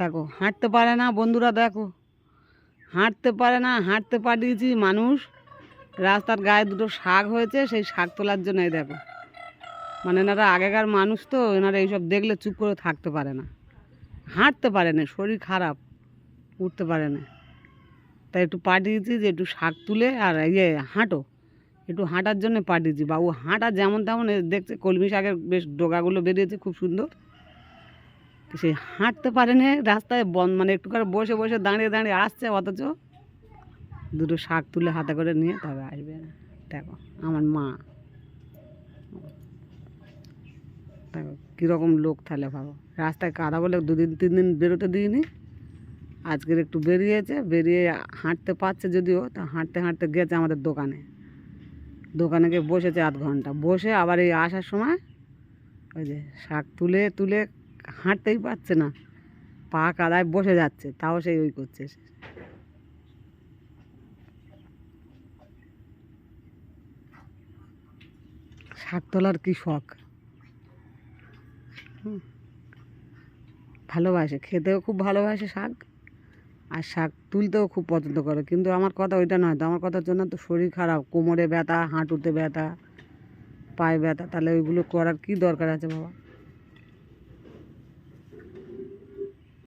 দেখো হাঁটতে পারে না বন্ধুরা দেখো। হাঁটতে পারে না, হাঁটতে পাঠিয়েছি মানুষ। রাস্তার গায়ে দুটো শাক হয়েছে, সেই শাক তোলার জন্য এই দেখো। মানে এনারা আগেকার মানুষ তো, এনারা এইসব দেখলে চুপ করে থাকতে পারে না। হাঁটতে পারে না, শরীর খারাপ, উঠতে পারে না। তাই একটু পাঠিয়েছি যে একটু শাক তুলে আর ইয়ে হাঁটো। একটু হাঁটার জন্য পাঠিয়েছি বাবু হাঁটা যেমন তেমন দেখছে কলমি শাকের বেশ ডোগাগুলো বেরিয়েছে, খুব সুন্দর। তো সেই হাঁটতে পারে না, রাস্তায় বন মানে একটু করে বসে বসে দাঁড়িয়ে দাঁড়িয়ে আসছে অথচ। দুটো শাক তুলে হাতে করে নিয়ে তবে আসবে দেখো, আমার মা। দেখো, কীরকম লোক তাহলে ভাবো। রাস্তায় কাদা বলে দুদিন, তিন দিন বেরোতে দিইনি। আজকের একটু বেরিয়েছে, বেরিয়ে হাঁটতে পারছে যদিও, তা হাঁটতে হাঁটতে গেছে আমাদের দোকানে। দোকানে গিয়ে বসেছে আধ ঘণ্টা। বসে আবার এই আসার সময় ওই যে শাক তুলে তুলে হাঁটতেই পারছে না। পা কাদায় বসে যাচ্ছে, তাও সেই ওই করছে। শাক তোলার কি শখ? ভালোবাসে, খেতেও খুব ভালোবাসে শাক, আর শাক তুলতেও খুব পছন্দ করে। কিন্তু আমার কথা ওইটা নয় তো, আমার কথার জন্য তো শরীর খারাপ, কোমরে ব্যথা, হাঁটুতে ব্যথা, পায়ে ব্যথা, তাহলে ওইগুলো করার কি দরকার আছে বাবা?